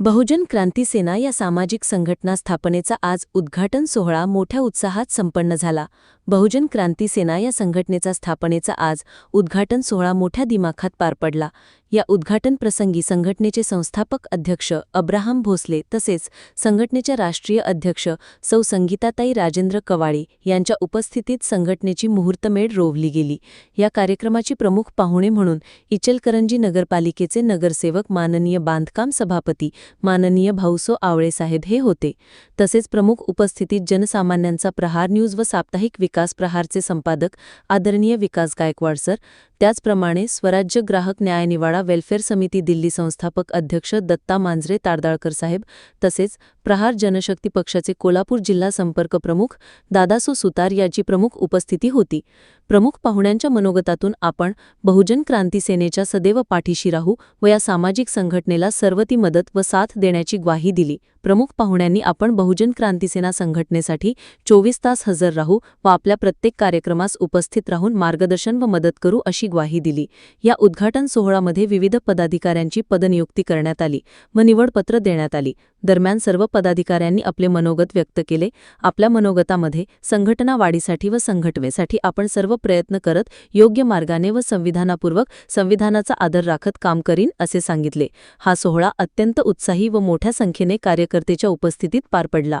बहुजन क्रांती सेना या सामाजिक संघटना स्थापनेचा आज उद्घाटन सोहळा मोठ्या उत्साहात संपन्न झाला. बहुजन क्रांती सेना या संघटनेचा स्थापनेचा आज उद्घाटन सोहळा मोठ्या दिमाखात पार पडला. या उद्घाटन प्रसंगी संघटनेचे संस्थापक अध्यक्ष अब्राहम भोसले तसेच संघटनेच्या राष्ट्रीय अध्यक्ष सौ संगीताताई राजेंद्र कवाळे यांच्या उपस्थितीत संघटनेची मुहूर्तमेढ रोवली गेली. या कार्यक्रमाची प्रमुख पाहुणे म्हणून इचलकरंजी नगरपालिकेचे नगरसेवक माननीय बांधकाम सभापती माननीय भाऊसो आवळेसाहेब हे होते. तसेच प्रमुख उपस्थितीत जनसामान्यांचा प्रहार न्यूज व साप्ताहिक विकास विकास प्रहारचे संपादक आदरणीय विकास गायकवाड सर त्याचप्रमाणे स्वराज्य ग्राहक न्यायनिवाडा वेल्फेअर समिती दिल्ली संस्थापक अध्यक्ष दत्ता मांजरे तारदाळकर साहेब तसेच प्रहार जनशक्ती पक्षाचे कोल्हापूर जिल्हा संपर्क प्रमुख दादासो सुतार याची प्रमुख उपस्थिती होती. प्रमुख पाहुण्यांच्या मनोगतातून आपण बहुजन क्रांती सेनेच्या सदैव पाठीशी राहू व या सामाजिक संघटनेला सर्व ती मदत व साथ देण्याची ग्वाही दिली. प्रमुख पाहुण्यांनी आपण बहुजन क्रांती सेना संघटनेसाठी चोवीस तास हजर राहू व आपल्या प्रत्येक कार्यक्रमास उपस्थित राहून मार्गदर्शन व मदत करू अशी ग्वाही दिली. या उद्घाटन सोहळामध्ये विविध पदाधिकाऱ्यांची पदनियुक्ती करण्यात आली व निवडपत्र देण्यात आली. दरम्यान सर्व पदाधिकाऱ्यांनी आपले मनोगत व्यक्त केले. आपल्या मनोगतामध्ये संघटना वाढीसाठी व संघटनेसाठी आपण सर्व प्रयत्न करत योग्य मार्गाने व संविधानापूर्वक संविधानाचा आदर राखत काम करीन असे सांगितले. हा सोहळा अत्यंत उत्साही व मोठ्या संख्येने कार्यकर्तेच्या उपस्थितीत पार पडला.